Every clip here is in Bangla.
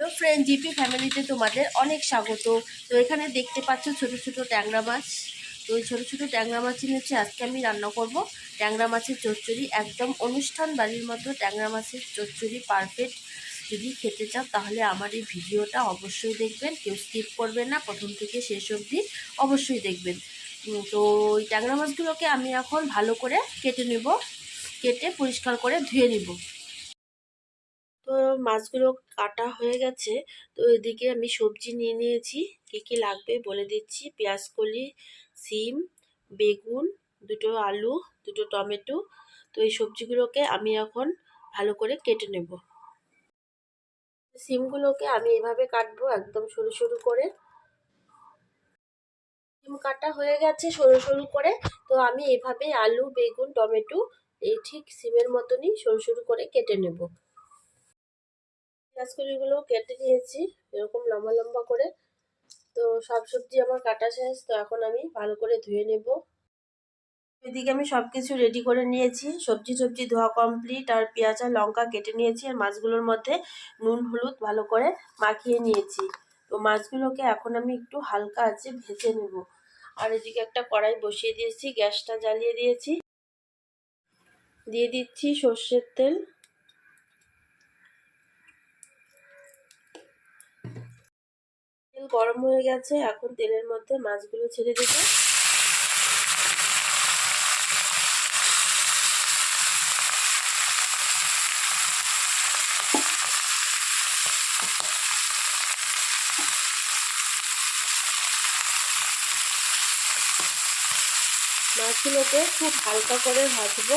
হ্যালো ফ্রেন্ড জিপি ফ্যামিলিতে তোমাদের অনেক স্বাগত। তো এখানে দেখতে পাচ্ছ ছোট ছোট ট্যাংরা মাছ। তো ওই ছোটো ছোটো ট্যাংরা মাছই হচ্ছে আজকে আমি রান্না করব। ট্যাংরা মাছের চচ্চড়ি, একদম অনুষ্ঠান বাড়ির মতো ট্যাংরা মাছের চচ্চড়ি পারফেক্ট যদি খেতে চাও তাহলে আমার এই ভিডিওটা অবশ্যই দেখবেন। কেউ স্কিপ করবেন না, প্রথম থেকে শেষ অবধি অবশ্যই দেখবেন। তো ওই ট্যাংরা মাছগুলোকে আমি এখন ভালো করে কেটে নেব। কেটে পরিষ্কার করে ধুয়ে নিব। তো মাছগুলো কাটা হয়ে গেছে। তো এদিকে আমি সবজি নিয়ে নিয়েছি। কি কি লাগবে বলে দিচ্ছি। পেঁয়াজ, কলি, সিম, বেগুন, দুটো আলু, দুটো টমেটো। তো এই সবজিগুলোকে আমি এখন ভালো করে কেটে নেব। সিমগুলোকে আমি এভাবে কাটবো একদম সরু সরু করে। সিম কাটা হয়ে গেছে সরু সরু করে। তো আমি এভাবে আলু, বেগুন, টমেটো এই ঠিক সিমের মতনই সরু সরু করে কেটে নেব। পেঁয়াজকলিগুলো কেটে নিয়েছি, এরকম লম্বা লম্বা করে। তো সব সবজি আমার কাটা শেষ, তো এখন আমি ভালো করে ধুয়ে নেব। এদিকে আমি সব কিছু রেডি করে নিয়েছি। সবজি সবজি ধোয়া কমপ্লিট আর পেঁয়াজ আর লঙ্কা কেটে নিয়েছি, আর মাছগুলোর মধ্যে নুন, হলুদ ভালো করে মাখিয়ে নিয়েছি। তো মাছগুলোকে এখন আমি একটু হালকা আছে ভেজে নেব। আর এদিকে একটা কড়াই বসিয়ে দিয়েছি, গ্যাসটা জ্বালিয়ে দিয়েছি। দিয়ে দিচ্ছি সর্ষের তেল। গরম হয়ে গেছে, এখন তেলের মধ্যে মাছগুলো ছেড়ে দেবো। মাছগুলোকে খুব হালকা করে ভাজবো।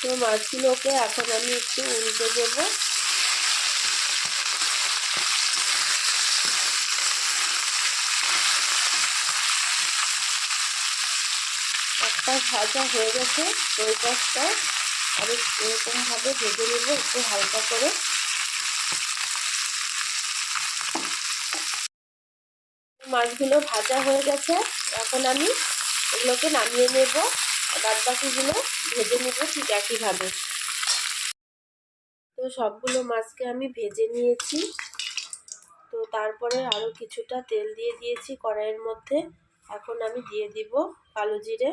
তো মাছগুলোকে এখন আমি একটু উল্টে দেবো। একটা ভাজা হয়ে গেছে ওই পাশটা আরও এরকমভাবে ভেজে নেব, একটু হালকা করে। মাছগুলো ভাজা হয়ে গেছে। এখন আমি এগুলোকে নামিয়ে নেব বাদ বাকিগুলো ভেজে নেব ঠিক একইভাবে। তো সবগুলো মাছকে আমি ভেজে নিয়েছি। তো তারপরে আরও কিছুটা তেল দিয়ে দিয়েছি কড়াইয়ের মধ্যে। এখন আমি দিয়ে দিব কালো জিরে।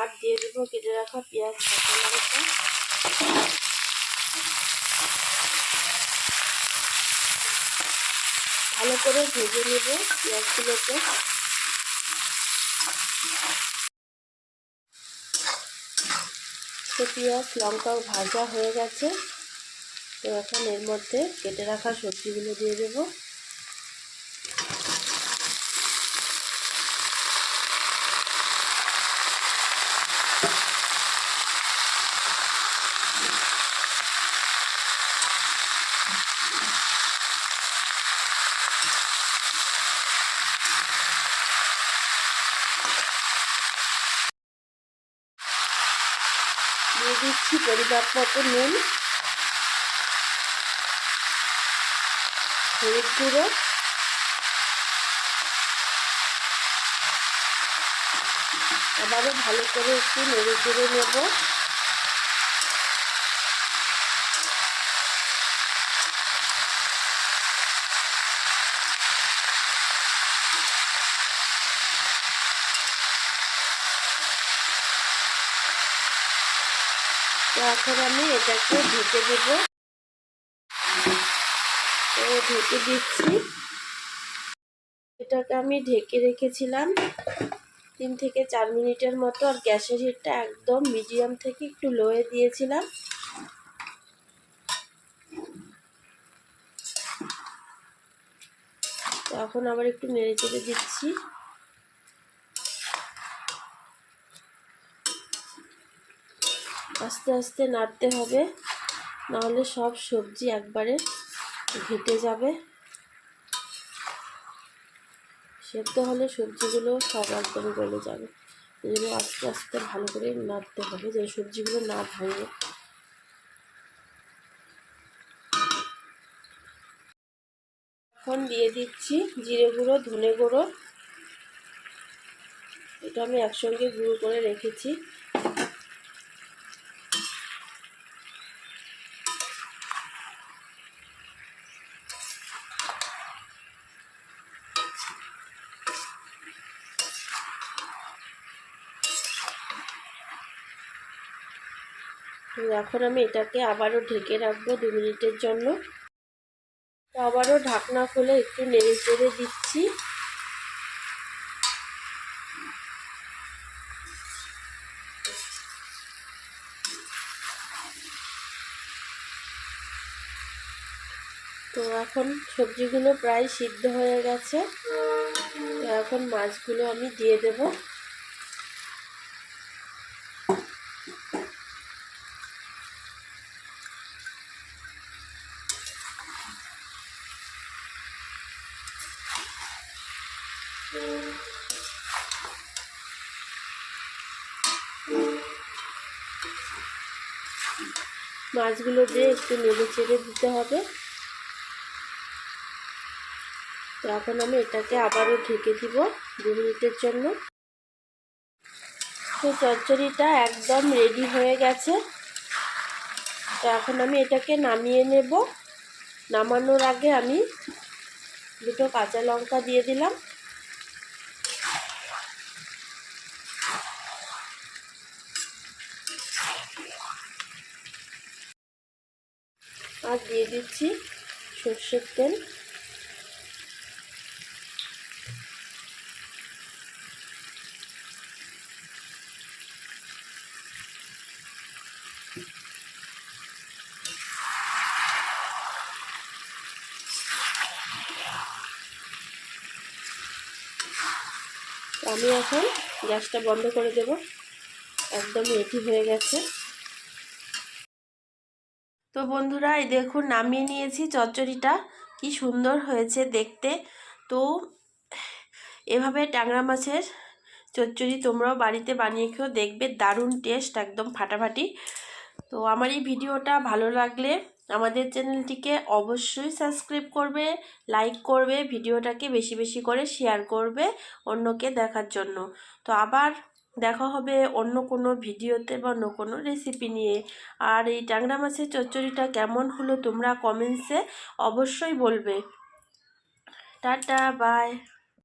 আর দিয়ে দেবো, কেটে রাখা পেঁয়াজ, কাঁচা ভালো করে ভেজে নেব পেঁয়াজগুলোকে। পেঁয়াজ লঙ্কা ভাজা হয়ে গেছে। তো এখন এর মধ্যে কেটে রাখা সবজিগুলো দিয়ে দেব। দিয়ে দিচ্ছি পরিমাপ মতো নুন হলুদ গুঁড়ো আবারও ভালো করে একটু নেড়ে চেড়ে নেব। তো এখন আমি এটাকে ঢেকে দেব। ঢেকে দিচ্ছি। এটাকে আমি ঢেকে রেখেছিলাম তিন থেকে চার মিনিটের মতো আর গ্যাসের হিটটা একদম মিডিয়াম থেকে একটু লোয়ে দিয়েছিলাম। এখন আবার একটু নেড়ে চেড়ে দিচ্ছি। আস্তে আস্তে নাড়তে হবে। নাহলে সব সবজি একবারে ঘেটে যাবে। সেদ্ধ হলে সবজিগুলো সব একদম গলে যাবে। এই আস্তে আস্তে ভালো করে নাড়তে হবে যেন সবজিগুলো না ভাঙে। এখন দিয়ে দিচ্ছি জিরে গুঁড়ো, ধনে গুঁড়ো। এটা আমি একসঙ্গে গুঁড়ো করে রেখেছি। এখন আমি এটাকে আবারও ঢেকে রাখব দু মিনিটের জন্য। তো আবারও ঢাকনা খুলে একটু নেড়ে চেড়ে দিচ্ছি। তো এখন সবজিগুলো প্রায় সিদ্ধ হয়ে গেছে। তো এখন মাছগুলো আমি দিয়ে দেব। মাছগুলো দিয়ে একটু নেড়ে চেড়ে দিতে হবে। তো এখন আমি এটাকে আবারও ঢেকে দিব দু মিনিটের জন্য। তো চচ্চড়িটা একদম রেডি হয়ে গেছে। তো এখন আমি এটাকে নামিয়ে নেব। নামানোর আগে আমি দুটো কাঁচা লঙ্কা দিয়ে দিলাম। আর দিয়ে দিচ্ছি সর্ষের তেল। আমি এখন গ্যাসটা বন্ধ করে দেব। একদম রেডি হয়ে গেছে। তো বন্ধুরা, এই দেখুন, নামিয়ে নিয়েছি চচ্চড়িটা। কি সুন্দর হয়েছে দেখতে। তো, এভাবে ট্যাংরা মাছের চচ্চড়ি তোমরাও বাড়িতে বানিয়ে খেয়েও দেখবে, দারুণ টেস্ট, একদম ফাটাফাটি। তো আমার এই ভিডিওটা ভালো লাগলে আমাদের চ্যানেলটিকে অবশ্যই সাবস্ক্রাইব করবে, লাইক করবে, ভিডিওটাকে বেশি বেশি করে শেয়ার করবে অন্যকে দেখার জন্য। তো আবার দেখা হবে অন্য কোনো ভিডিওতে বা অন্য কোনো রেসিপি নিয়ে। আর এই ট্যাংরা মাছের চচ্চড়িটা কেমন হলো তোমরা কমেন্টসে অবশ্যই বলবে। Tata bye